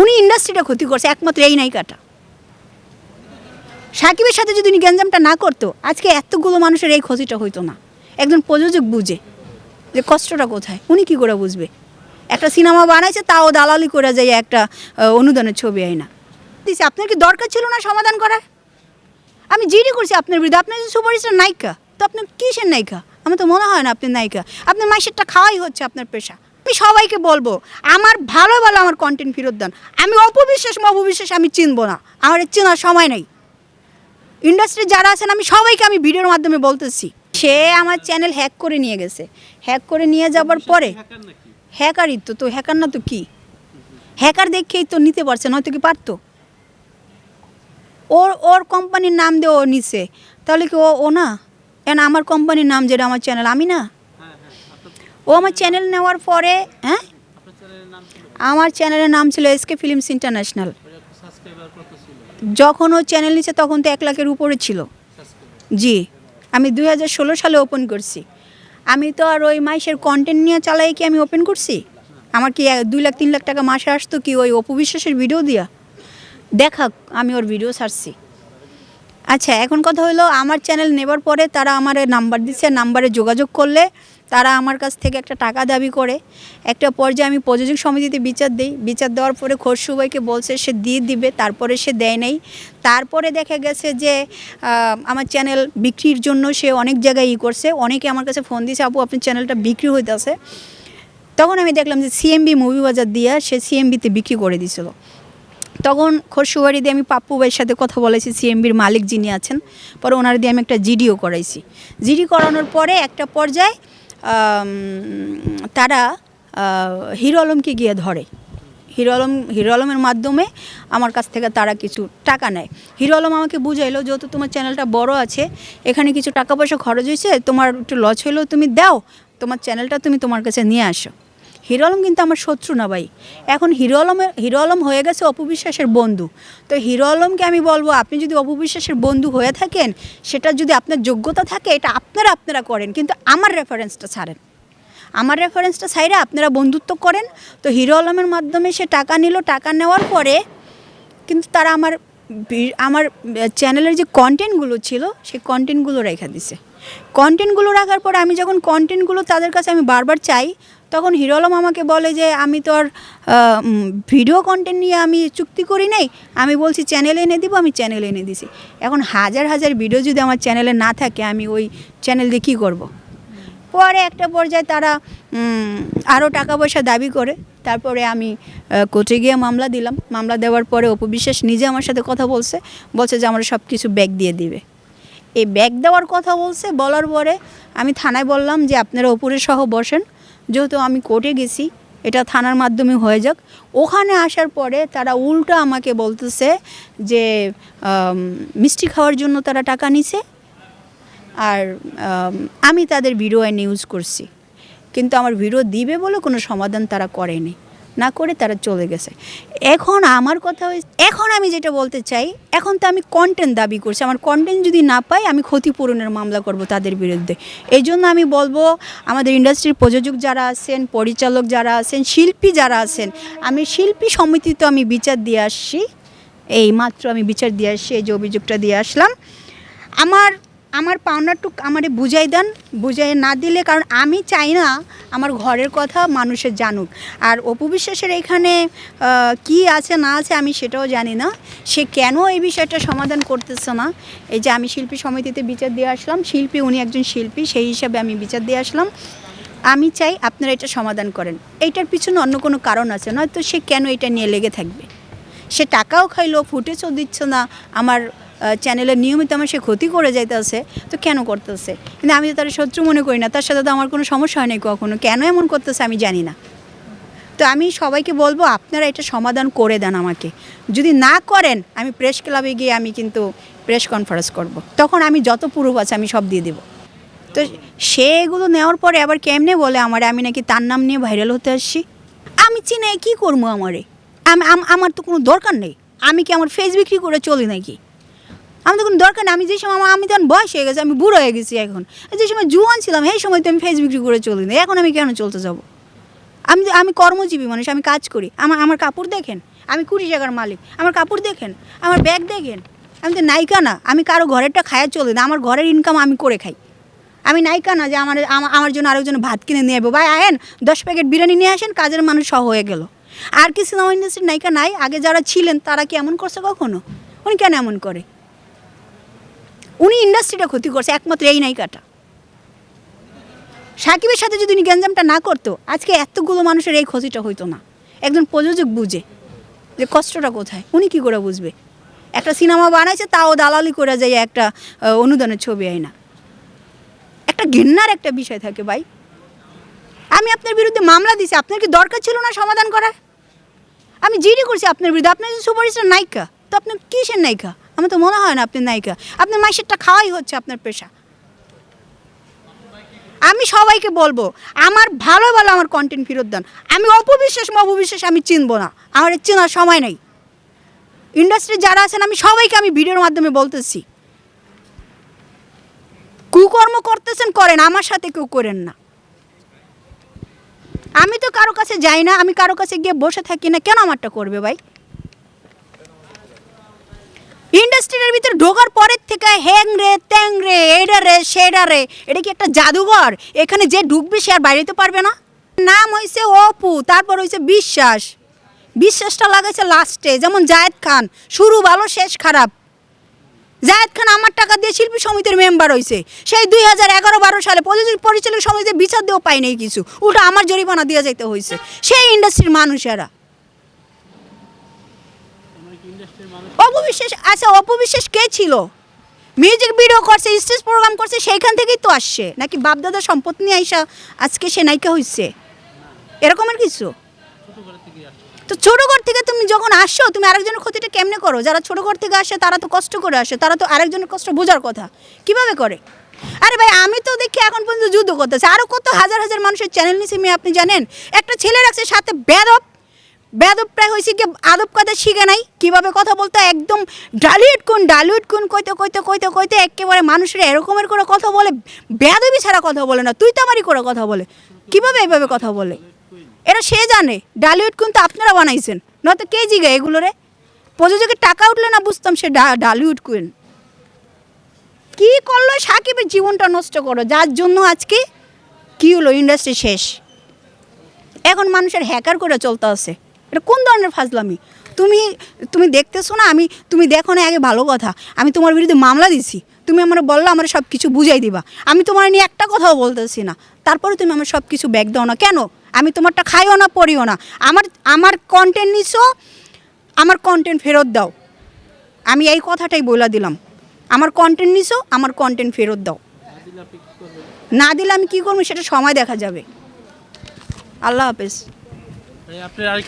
উনি ইন্ডাস্ট্রিটা ক্ষতি করছে, একমাত্র এই নায়িকাটা। সাকিবের সাথে যদি উনি গ্যাঞ্জামটা না করতো, আজকে এতগুলো মানুষের এই ক্ষতিটা হইতো না। একজন প্রযোজক বুঝে যে কষ্টটা কোথায়, উনি কি করে বুঝবে? একটা সিনেমা বানাইছে, তাও দালালি করে যায় একটা অনুদানের ছবি আয় না দিছে, আপনার কি দরকার ছিল না সমাধান করার? আমি জিডি করছি আপনার বিরুদ্ধে আপনার যে সুপারস্টার নায়িকা, তো আপনার কিসের নায়িকা? আমার তো মনে হয় না আপনি নায়িকা। আপনার মাসেরটা খাওয়াই হচ্ছে আপনার পেশা। আমি সবাইকে বলব আমার ভালো ভালো আমার কন্টেন্ট ফেরত দেন। আমি অপবিশ্বাস অপবিশ্বাস আমি চিনবো না। আমার চেনার সময় নেই। ইন্ডাস্ট্রি যারা আছেন আমি সবাইকে আমি ভিডিওর মাধ্যমে বলতেছি। সে আমার চ্যানেল হ্যাক করে নিয়ে গেছে। হ্যাক করে নিয়ে যাবার পরে হ্যাকারই তো তো হ্যাকার না তো কি? হ্যাকার দেখেই তো নিতে পারছে নয়তো কি পারতো? ওর ওর কোম্পানির নাম দিয়ে ও নিছে। তাহলে কি ও ও না? কেন আমার কোম্পানির নাম যেটা আমার চ্যানেল আমি না? ও আমার চ্যানেল নেওয়ার পরে হ্যাঁ? আমার চ্যানেলের নাম ছিল এসকে ফিল্মস ইন্টারন্যাশনাল যখন ও চ্যানেল নিচ্ছে তখন তো এক লাখের উপরে ছিল। জি, আমি দুই হাজার ষোলো সালে ওপেন করছি। আমি তো আর ওই মাইসের কন্টেন্ট নিয়ে চালাই কি আমি ওপেন করছি? আমার কি দুই লাখ, তিন লাখ টাকা মাসে আসতো কি ওই অপবিশ্বাসের ভিডিও দিয়া? দেখা, আমি ওর ভিডিও ছাড়ছি। আচ্ছা এখন কথা হলো আমার চ্যানেল নেবার পরে তারা আমার নাম্বার দিচ্ছে নাম্বারে যোগাযোগ করলে তারা আমার কাছ থেকে একটা টাকা দাবি করে। একটা পর্যায়ে আমি প্রযোজক সমিতিতে বিচার দিই। বিচার দেওয়ার পরে খসরু বলছে সে দিয়ে দিবে, তারপরে সে দেয় নাই। তারপরে দেখা গেছে যে আমার চ্যানেল বিক্রির জন্য সে অনেক জায়গায় ই করছে। অনেকে আমার কাছে ফোন দিয়েছে আপু, আপনার চ্যানেলটা বিক্রি হইতেছে। তখন আমি দেখলাম যে সিএমবি মুভি বাজার দিয়া সে সিএমবিতে বিক্রি করে দিছিল। তখন খসুবাড়ি দিয়ে আমি পাপ্পু ভাইয়ের সাথে কথা বলেছি সিএমবির মালিক যিনি আছেন। পরে ওনার দিয়ে আমি একটা জিডিও করাইছি। জিডি করানোর পরে একটা পর্যায়ে তারা হিরো আলমকে গিয়ে ধরে। হিরো আলম, হিরো আলমের মাধ্যমে আমার কাছ থেকে তারা কিছু টাকা নেয়। হিরো আলম আমাকে বুঝাইলো, যেহেতু তোমার চ্যানেলটা বড় আছে, এখানে কিছু টাকা পয়সা খরচ হয়েছে, তোমার একটু লস হলেও তুমি দাও, তোমার চ্যানেলটা তুমি তোমার কাছে নিয়ে আসো। হিরো আলম কিন্তু আমার শত্রু না ভাই। এখন হিরো আলমের হিরো আলম হয়ে গেছে অপবিশ্বাসের বন্ধু। তো হিরো আলমকে আমি বলব, আপনি যদি অপবিশ্বাসের বন্ধু হয়ে থাকেন সেটা যদি আপনার যোগ্যতা থাকে, এটা আপনারা আপনারা করেন, কিন্তু আমার রেফারেন্সটা ছাড়েন। আমার রেফারেন্সটা সাইডে আপনারা বন্ধুত্ব করেন। তো হিরো আলমের মাধ্যমে সে টাকা নিল, টাকা নেওয়ার পরে কিন্তু তারা আমার আমার চ্যানেলের যে কন্টেন্টগুলো ছিল, সেই কন্টেন্টগুলো রেখে দিছে। কন্টেন্টগুলো রাখার পরে আমি যখন কন্টেন্টগুলো তাদের কাছে আমি বারবার চাই তখন হিরো আলম আমাকে বলে যে, আমি তো আর ভিডিও কন্টেন্ট নিয়ে আমি চুক্তি করি নাই। আমি বলছি চ্যানেলে এনে দিব, আমি চ্যানেলে এনে দিছি। এখন হাজার হাজার ভিডিও যদি আমার চ্যানেলে না থাকে, আমি ওই চ্যানেল দিয়ে কী করব? পরে একটা পর্যায়ে তারা আরও টাকা পয়সা দাবি করে। তারপরে আমি কোর্টে গিয়ে মামলা দিলাম। মামলা দেওয়ার পরে অপবিশ্বাস নিজে আমার সাথে কথা বলছে। বলছে যে, আমরা সব কিছু ব্যাগ দিয়ে দিবে। এই ব্যাগ দেওয়ার কথা বলছে। বলার পরে আমি থানায় বললাম যে, আপনারা ওপরে সহ বসেন। যেহেতু আমি কোর্টে গেছি, এটা থানার মাধ্যমে হয়ে যাক। ওখানে আসার পরে তারা উল্টো আমাকে বলতেছে যে মিষ্টি খাওয়ার জন্য তারা টাকা নিছে, আর, আমি তাদের ভিডিও নিউজ করছি। কিন্তু আমার ভিডিও দিবে বলে কোনো সমাধান তারা করেনি। না করে তারা চলে গেছে। এখন আমার কথা হয়েছে এখন আমি যেটা বলতে চাই, এখন তো আমি কন্টেন্ট দাবি করছি। আমার কন্টেন্ট যদি না পাই, আমি ক্ষতিপূরণের মামলা করব তাদের বিরুদ্ধে। এই জন্য আমি বলব, আমাদের ইন্ডাস্ট্রির প্রযোজক যারা আছেন, পরিচালক যারা আছেন, শিল্পী যারা আছেন, আমি শিল্পী সমিতিতে আমি বিচার দিয়ে আসছি। এই মাত্র আমি বিচার দিয়ে আসছি, এই যে অভিযোগটা দিয়ে আসলাম। আমার আমার পাওনাটুক আমারে বুঝাই দেন, বুঝাই না দিলে কারণ আমি চাই না আমার ঘরের কথা মানুষের জানুক। আর অপু বিশ্বাসের এখানে কি আছে না আছে আমি সেটাও জানি না। সে কেন এই বিষয়টা সমাধান করতেছে না? এই যে আমি শিল্পী সমিতিতে বিচার দিয়ে আসলাম, শিল্পী উনি একজন শিল্পী, সেই হিসাবে আমি বিচার দিয়ে আসলাম। আমি চাই আপনারা এটা সমাধান করেন। এইটার পিছনে অন্য কোনো কারণ আছে নয়তো সে কেন এটা নিয়ে লেগে থাকবে? সে টাকাও খাইলো, ফুটেজও দিচ্ছে না। আমার চ্যানেলে নিয়মিত আমার সে ক্ষতি করে যাইতেছে, তো কেন করতেছে? কিন্তু আমি তো তার শত্রু মনে করি না, তার সাথে তো আমার কোনো সমস্যা হয় নাই কখনো। কেন এমন করতেছে আমি জানি না। তো আমি সবাইকে বলব, আপনারা এটা সমাধান করে দেন আমাকে। যদি না করেন, আমি প্রেস ক্লাবে গিয়ে আমি কিন্তু প্রেস কনফারেন্স করব। তখন আমি যত প্রুফ আছে আমি সব দিয়ে দেবো। তো সে এগুলো নেওয়ার পরে আবার কেমনে বলে আমারে, আমি নাকি তার নাম নিয়ে ভাইরাল হতে আসছি? আমি চিনে কি করব আমারে? আমার তো কোনো দরকার নেই। আমি কি আমার ফেস বিক্রি করে চলি নাকি? আমার তো কোনো দরকার নেই। আমি যে সময় আমার- আমি তখন বয়স হয়ে গেছে, আমি বুড়ো হয়ে গেছি এখন। যে সময় জুয়ান ছিলাম, সেই সময় তো আমি ফেস বিক্রি করে চলি না এখন আমি কেন চলতে যাব? আমি আমি কর্মজীবী মানুষ, আমি কাজ করি। আমার আমার কাপড় দেখেন, আমি কুড়ি টাকার মালিক। আমার কাপড় দেখেন, আমার ব্যাগ দেখেন। আমি তো নায়িকা না, আমি কারও ঘরেরটা খায়া চলে না, আমার ঘরের ইনকাম আমি করে খাই। আমি নায়িকা না যে আমার আমার জন্য আরেকজন ভাত কিনে নিয়ে যাব ভাই আয়েন দশ প্যাকেট বিরিয়ানি নিয়ে আসেন, কাজের মানুষ সহ হয়ে গেল। আর কি সিনেমা ইন্ডাস্ট্রির নায়িকা নাই? আগে যারা ছিলেন, তারা কি এমন করছে কখনো? উনি কেন এমন করে? উনি ইন্ডাস্ট্রিটা ক্ষতি করছে, একমাত্র এই নায়িকাটা। সাকিবের সাথে যদি উনি গ্যাঞ্জামটা না করতো, আজকে এতগুলো মানুষের এই ক্ষতিটা হইতো না। একজন প্রযোজক বুঝে যে কষ্টটা কোথায়, উনি কি করে বুঝবে? একটা সিনেমা বানাইছে, তাও দালালি করে যায় একটা অনুদানের ছবি আয় না। একটা ঘেন্নার একটা বিষয় থাকে ভাই। আমি আপনার বিরুদ্ধে মামলা দিছি, আপনার কি দরকার ছিল না সমাধান করার? আমি জিডি করছি আপনার বিরুদ্ধে আপনার সুপারস্টার নায়িকা, তো আপনার কিসের নায়িকা? আমার তো মনে হয় না আপনি নায়িকা। আপনার মাইসেরটা খাওয়াই হচ্ছে আপনার পেশা। আমি সবাইকে বলব, আমার ভালো ভালো আমার কন্টেন্ট ফেরত দেন। আমি অপবিশ্বাস অপবিশ্বাস আমি চিনবো না। আমার চেনার সময় নেই। ইন্ডাস্ট্রি যারা আছেন, আমি সবাইকে আমি ভিডিওর মাধ্যমে বলতেছি। কুকর্ম করতেছেন, করেন, আমার সাথে কেউ করেন না। আমি তো কারও কাছে যাই না, আমি কারও কাছে গিয়ে বসে থাকি না, কেন আমারটা করবে ভাই? ইন্ডাস্ট্রির ভিতরে ঢোকার পরের থেকে হ্যাং রে, ত্যাং রে এটা রে সেটা রে, এটা কি একটা জাদুঘর? এখানে যে ঢুকবে সে আর বাইরে তো পারবে না। নাম হয়েছে অপু, তারপর হয়েছে বিশ্বাস। বিশ্বাসটা লাগাইছে লাস্টে, যেমন জায়েদ খান। শুরু ভালো, শেষ খারাপ। জায়েদ খান আমার টাকা দিয়ে শিল্পী সমিতির মেম্বার হয়েছে সেই দুই হাজার এগারো বারো সালে প্রযোজক পরিচালক সমিতিতে বিচার দিয়েও পাই নাই কিছু। উল্টো আমার জরিমানা দিয়ে যেতে হয়েছে সেই ইন্ডাস্ট্রির মানুষেরা। অপবিশ্বাস আচ্ছা অপবিশ্বাস কে ছিল? মিউজিক ভিডিও করছে স্টেজ প্রোগ্রাম করছে, সেইখান থেকেই তো আসছে। নাকি বাপদাদা সম্পদ নিয়ে আইসা আজকে সে নায়িকা হয়েছে এরকমের কিছু? তো ছোট ঘর থেকে তুমি যখন আসছো, তুমি আরেকজনের ক্ষতিটা কেমনে করো? যারা ছোট ঘর থেকে আসে, তারা তো কষ্ট করে আসে, তারা তো আরেকজনের কষ্ট বোঝার কথা। কীভাবে করে? আরে ভাই, আমি তো দেখি এখন পর্যন্ত যুদ্ধ করতেছে। আরও কত হাজার হাজার মানুষের চ্যানেল মেয়ে, আপনি জানেন? একটা ছেলে রাখছে সাথে বেদব বেদব প্রায় হয়েছে কি আদব কথা শিখে নাই? কীভাবে কথা বলতে একদম ডালিউড কোন ডালিউড কোন কইতে কইতে কইতে কইতে একেবারে মানুষের এরকমের করে কথা বলে বেদবি ছাড়া কথা বলে না, তুই তো আমারই করে কথা বলে। কীভাবে এইভাবে কথা বলে? এটা সে জানে ডালিউড কোন তো আপনারা বানাইছেন, নয়তো কে জিগে এগুলো রে প্রযোজকের টাকা উঠলে না বুঝতাম সে ডালিউড কুইন কি করল সাকিবের জীবনটা নষ্ট করো যার জন্য আজকে কি হলো? ইন্ডাস্ট্রি শেষ। এখন মানুষের হ্যাকার করে চলতে আছে। এটা কোন ধরনের ফাজলামি? তুমি তুমি দেখতেছো না, আমি, তুমি দেখো না, আগে ভালো কথা। আমি তোমার বিরুদ্ধে মামলা দিছি। তুমি আমার বলল, আমার সব কিছু বুঝাই দিবা। আমি তোমার নিয়ে একটা কথাও বলতেছি না। তারপরে তুমি আমার সব কিছু ব্যাগ দাও না কেন? আমি তোমারটা খাইও না, পড়িও না। আমার আমার কন্টেন্ট নিছো, আমার কন্টেন্ট ফেরত দাও। আমি এই কথাটাই বলে দিলাম। আমার কন্টেন্ট নিছো, আমার কন্টেন্ট ফেরত দাও। না দিলে আমি কী করব? সেটা সময় দেখা যাবে। আল্লাহ হাফেজ।